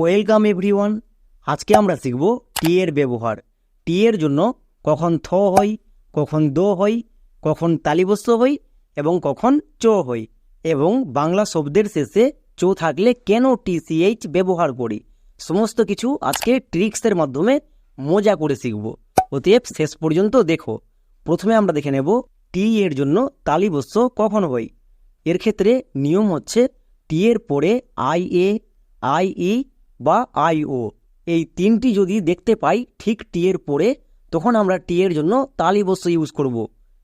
Welcome everyone. আজকে আমরা শিখব টি এর ব্যবহার। টি এর জন্য কখন থ হয়, কখন দো হয়, কখন তালিবস্য হয় এবং কখন চ হয় এবং বাংলা শব্দের শেষে চো থাকলে কেন টিসিএইচ ব্যবহার করি। সমস্ত কিছু আজকে ট্রিক্সের মাধ্যমে মজা করে শিখব। অতএব শেষ পর্যন্ত দেখো। প্রথমে আমরা দেখে নেব টি এর জন্য তালিবস্য কখন হয়। এর ক্ষেত্রে নিয়ম হচ্ছে টি এর পরে আই এ, আই ই বা আই ও। এই তিনটি যদি দেখতে পাই, ঠিক টি এর পরে, তখন আমরা টি এর জন্য তালিবস্য ইউজ করব।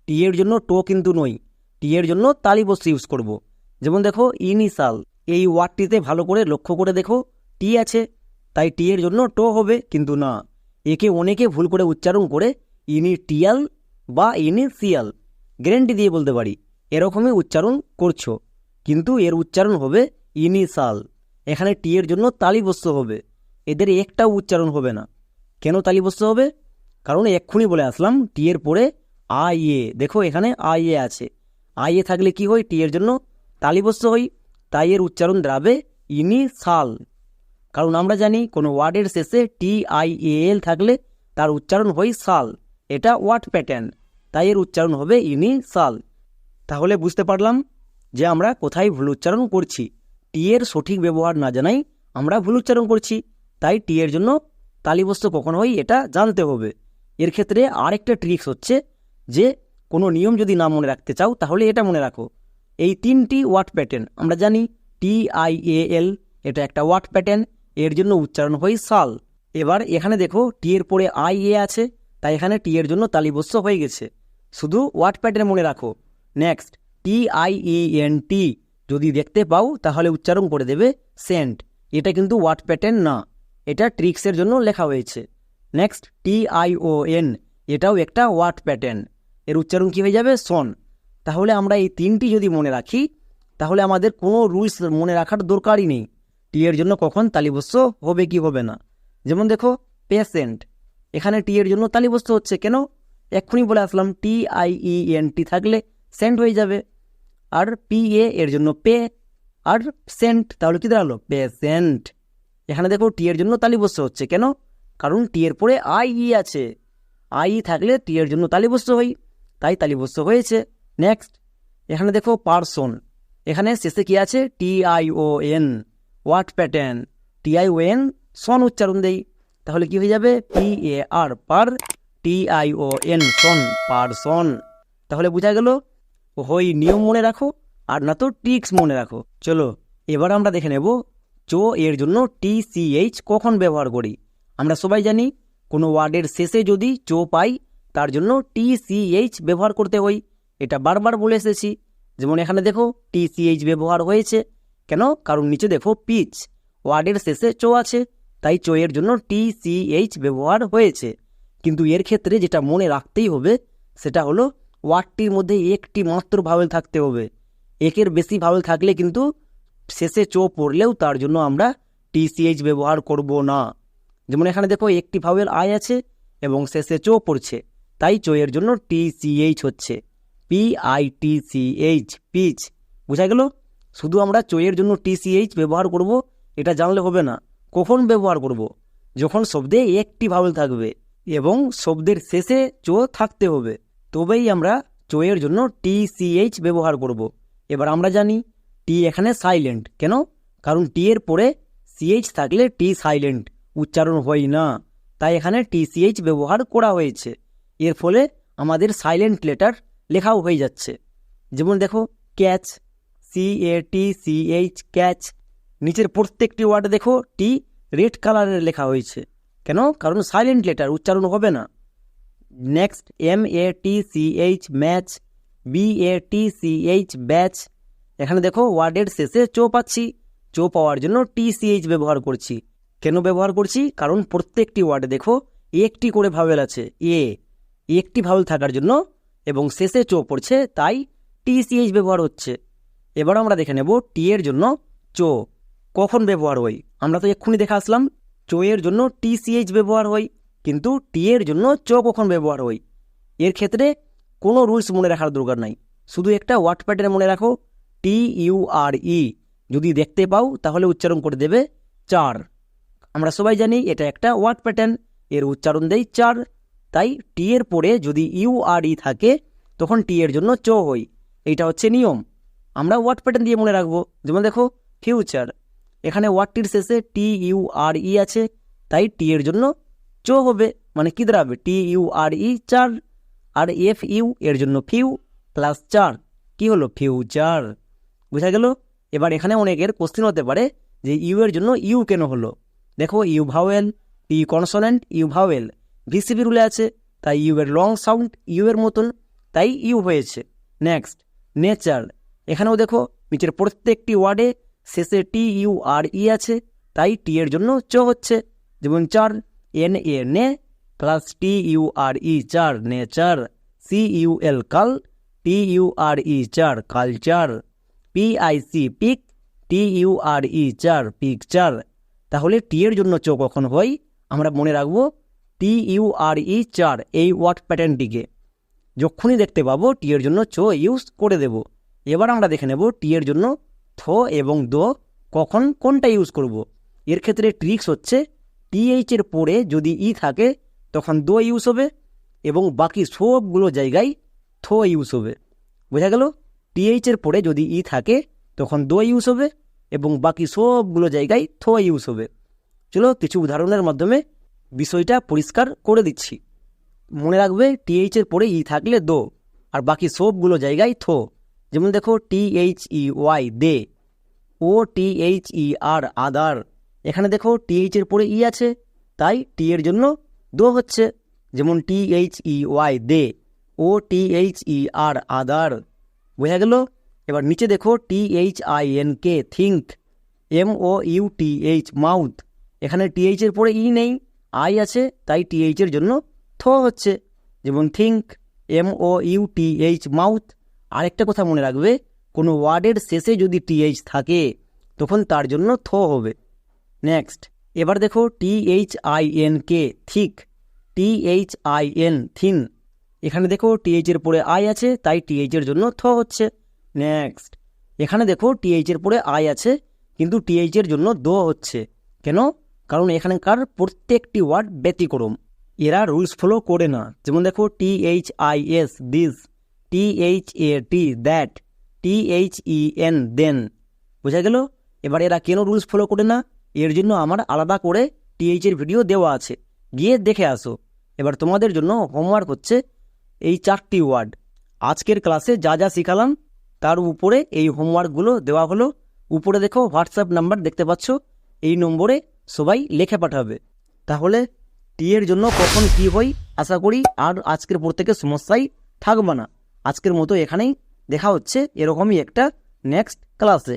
টি এর জন্য টো কিন্তু নই টি এর জন্য তালিবস্য ইউজ করব। যেমন দেখো ইনিশাল এই ওয়ার্ডটিতে ভালো করে লক্ষ্য করে দেখো, টি আছে, তাই টি এর জন্য টো হবে কিন্তু না। একে অনেকে ভুল করে উচ্চারণ করে ইনিটিয়াল বা ইনিশিয়াল গ্যারেন্টি দিয়ে বলতে পারি। এরকমই উচ্চারণ করছ। কিন্তু এর উচ্চারণ হবে ইনিশাল এখানে টি এর জন্য তালিবস্য হবে। এদের একটাও উচ্চারণ হবে না। কেন তালিবস্য হবে? কারণ এক্ষুনি বলে আসলাম, টি এর পরে আই এ। দেখো, এখানে আই এ আছে। আই এ থাকলে কি হয়? টি এর জন্য তালিবস্য হই। তাই এর উচ্চারণ দাঁড়াবে ইনিশাল। কারণ আমরা জানি, কোনো ওয়ার্ডের শেষে টি আই এ এল থাকলে তার উচ্চারণ হয় সাল। এটা ওয়ার্ড প্যাটার্ন। তাই এর উচ্চারণ হবে ইনি সাল তাহলে বুঝতে পারলাম যে আমরা কোথায় ভুল উচ্চারণ করছি। টি এর সঠিক ব্যবহার না জানাই আমরা ভুল উচ্চারণ করছি। তাই টি এর জন্য তালিবস্ত কখন হয় এটা জানতে হবে। এর ক্ষেত্রে আরেকটা ট্রিক্স হচ্ছে যে, কোনো নিয়ম যদি না মনে রাখতে চাও তাহলে এটা মনে রাখো। এই তিনটি ওয়ার্ড প্যাটার্ন আমরা জানি টি আই এ এল এটা একটা ওয়ার্ড প্যাটার্ন এর জন্য উচ্চারণ হয় সাল। এবার এখানে দেখো টি এর পরে আই এ আছে, তাই এখানে টি এর জন্য তালিবস্য হয়ে গেছে। শুধু ওয়ার্ড প্যাটার্ন মনে রাখো। Next T I N T যদি দেখতে পাও, তাহলে উচ্চারণ করে দেবে সেন্ট এটা কিন্তু ওয়ার্ড প্যাটার্ন না। এটা ট্রিক্সের জন্য লেখা হয়েছে। Next T I O N এটাও একটা ওয়ার্ড প্যাটার্ন এর উচ্চারণ কী হয়ে যাবে? সন তাহলে আমরা এই তিনটি যদি মনে রাখি, তাহলে আমাদের কোনো রুলস মনে রাখার দরকারই নেই। টি এর জন্য কখন তালিবস্য হবে কি হবে না। যেমন দেখো পেশেন্ট এখানে টি এর জন্য তালিবস্য হচ্ছে কেন? এক্ষুনি বলে আসলাম T I E N T থাকলে সেন্ট হয়ে যাবে। আর পি এ এর জন্য পে আর সেন্ট তাহলে কি দাঁড়াল? পেশেন্ট এখানে দেখো টি এর জন্য তালিবস্য হচ্ছে। কেন? কারণ টি এর পরে আই ই আছে। আই ই থাকলে টি এর জন্য তালিবস্য হই। তাই তালিবস্য হয়েছে। নেক্সট এখানে দেখো পার্সন এখানে শেষে কি আছে? T I O N what pattern T I O N সন উচ্চারণ দেই। তাহলে কি হয়ে যাবে? P A R per T I O N Son person তাহলে বোঝা গেল হয় নিয়ম মনে রাখো আর না তো ট্রিক্স মনে রাখো। চলো, এবার আমরা দেখে নেব চো এর জন্য টি সি এইচ কখন ব্যবহার করি। আমরা সবাই জানি, কোনো ওয়ার্ডের শেষে যদি চো পাই, তার জন্য টি সি এইচ ব্যবহার করতে হই। এটা বারবার বলে এসেছি। যেমন এখানে দেখো টি সি এইচ ব্যবহার হয়েছে। কেন? কারণ নিচে দেখো পিচ ওয়ার্ডের শেষে চো আছে, তাই চো এর জন্য টি সি এইচ ব্যবহার হয়েছে। কিন্তু এর ক্ষেত্রে যেটা মনে রাখতেই হবে, সেটা হলো ওয়ার্ডটির মধ্যে একটি মাত্র ভাওয়েল থাকতে হবে। একের বেশি ভাওয়েল থাকলে কিন্তু শেষে চো পড়লেও তার জন্য আমরা টিসিএইচ ব্যবহার করব না। যেমন এখানে দেখো একটি ভাওয়েল আয় আছে এবং শেষে চো পড়ছে। তাই চো এর জন্য টিসিএইচ হচ্ছে। P I T C H, pitch. বোঝা গেল? শুধু আমরা চোয়ের জন্য টিসিএইচ ব্যবহার করব, এটা জানলে হবে না। কখন ব্যবহার করব? যখন শব্দে একটি ভাওয়েল থাকবে এবং শব্দের শেষে চো থাকতে হবে। তবেই আমরা চো এর জন্য টিসিএইচ ব্যবহার করব। এবার আমরা জানি টি এখানে সাইলেন্ট কেন? কারণ টি এর পরে সিএইচ থাকলে টি সাইলেন্ট উচ্চারণ হয় না। তাই এখানে টিসিএইচ ব্যবহার করা হয়েছে। এর ফলে আমাদের সাইলেন্ট লেটার লেখাও হয়ে যাচ্ছে। যেমন দেখো catch C A T C H catch নিচের প্রত্যেকটি ওয়ার্ডে দেখো, টি রেড কালারের লেখা হয়েছে। কেন? কারণ সাইলেন্ট লেটার উচ্চারণ হবে না। Next M A T C H match B A T C H batch এখানে দেখো ওয়ার্ডের শেষে চো পাচ্ছি। চো পাওয়ার জন্য টি সি এইচ ব্যবহার করছি। কেন ব্যবহার করছি? কারণ প্রত্যেকটি ওয়ার্ডে দেখো একটি করে ভাওয়েল আছে এ একটি ভাওয়েল থাকার জন্য এবং শেষে চো পড়ছে, তাই টি সি এইচ ব্যবহার হচ্ছে। এবার আমরা দেখে নেব টি এর জন্য চো। কখন ব্যবহার হয়? আমরা তো এক্ষুনি দেখে আসলাম। চো এর জন্য টি সি এইচ ব্যবহার হয়। কিন্তু টি এর জন্য চ কখন ব্যবহার হয়? এর ক্ষেত্রে কোনো রুলস মনে রাখার দরকার নাই। শুধু একটা ওয়ার্ড প্যাটার্ন মনে রাখো, টি ইউ আর ই। যদি দেখতে পাও, তাহলে উচ্চারণ করে দেবে চার। আমরা সবাই জানি এটা একটা ওয়ার্ড প্যাটার্ন, এর উচ্চারণ দেয় চার। তাই টি এর পরে যদি ইউ আর ই থাকে, তখন টি এর জন্য চ হই এইটা হচ্ছে নিয়ম। আমরা ওয়ার্ড প্যাটার্ন দিয়ে মনে রাখব। যেমন দেখো, ফিউচার। এখানে ওয়ার্ডটির শেষে টি ইউ আর ই আছে, তাই টি এর জন্য চো হবে মানে কি দাঁড়াবে? টি ইউ আর ই চার, আর এফ ইউ এর জন্য ফিউ প্লাস চার। কি হলো? ফিউচার। বুঝা গেল? এবার এখানে অনেকের কোশ্চেন হতে পারে যে ইউ এর জন্য ইউ কেন হলো? দেখো, U vowel, T consonant, U vowel. VCV রুলে আছে, তাই ইউ এর লং সাউন্ড ইউ এর মতন, তাই ইউ হয়েছে। Next, nature. এখানেও দেখো, নিচের প্রত্যেকটি ওয়ার্ডে শেষে টি ইউ আর ই আছে, তাই টি এর জন্য চ হচ্ছে। যেমন চার এন এ নে প্লাস টি ইউ আর ই চার নেচার সি ইউ এল কাল টি ইউ আর ই চার culture P I C pick T U R E চার পিকচার তাহলে টি এর জন্য চো কখন হয়? আমরা মনে রাখব টি ইউ আর ই চার এই ওয়ার্ড প্যাটার্নটিকে যখনই দেখতে পাবো টি এর জন্য চো ইউজ করে দেব। এবার আমরা দেখে নেব টি এর জন্য থ এবং দো কখন কোনটা ইউজ করব। এর ক্ষেত্রে ট্রিক্স হচ্ছে টিএইচ এর পরে যদি ই থাকে, তখন দো ইউজ হবে এবং বাকি সবগুলো জায়গায় থো ইউজ হবে। বোঝা গেল? টিএইচ এর পরে যদি ই থাকে, তখন দো ইউজ হবে এবং বাকি সবগুলো জায়গায় থো ইউজ হবে। চলো কিছু উদাহরণের মাধ্যমে বিষয়টা পরিষ্কার করে দিচ্ছি। মনে রাখবে টিএইচ এর পরে ই থাকলে দো, আর বাকি সবগুলো জায়গায় থো। যেমন দেখো T H E Y they O T H E R other এখানে দেখো টিএইচ এর পরে ই আছে, তাই টি এর জন্য দো হচ্ছে। যেমন T H E Y they, O T H E R other বোঝা গেল? এবার নিচে দেখো T H I N K think M O U T H mouth এখানে টিএইচ এর পরে ই নেই আই আছে, তাই টিএইচ এর জন্য থ হচ্ছে। যেমন think M O U T H mouth আরেকটা কথা মনে রাখবে, কোনো ওয়ার্ডের শেষে যদি টিএইচ থাকে, তখন তার জন্য থ হবে। নেক্সট এবার দেখো T H I N K thick T H I N thin. এখানে দেখো টিএইচ এর পরে আই আছে, তাই টিএইচ এর জন্য থ হচ্ছে। নেক্সট এখানে দেখো টিএইচ এর পরে আই আছে, কিন্তু টিএইচ এর জন্য দো হচ্ছে। কেন? কারণ এখানকার প্রত্যেকটি ওয়ার্ড ব্যতিক্রম। এরা রুলস ফলো করে না। যেমন দেখো T H I S this T H A T that T H E N then বোঝা গেল? এবার এরা কেন রুলস ফলো করে না? এর জন্য আমার আলাদা করে টিএইচ এর ভিডিও দেওয়া আছে। গিয়ে দেখে আসো। এবার তোমাদের জন্য হোমওয়ার্ক হচ্ছে এই চারটি ওয়ার্ড আজকের ক্লাসে যা যা শিখালাম, তার উপরে এই হোমওয়ার্কগুলো দেওয়া হলো। উপরে দেখো হোয়াটসঅ্যাপ নাম্বার দেখতে পাচ্ছ। এই নম্বরে সবাই লেখে পাঠাবে। তাহলে টি এর জন্য কখন কি হয়, আশা করি আর আজকের পর থেকে সমস্যাই থাকবে না। আজকের মতো এখানেই দেখা হচ্ছে। এরকমই একটা নেক্সট ক্লাসে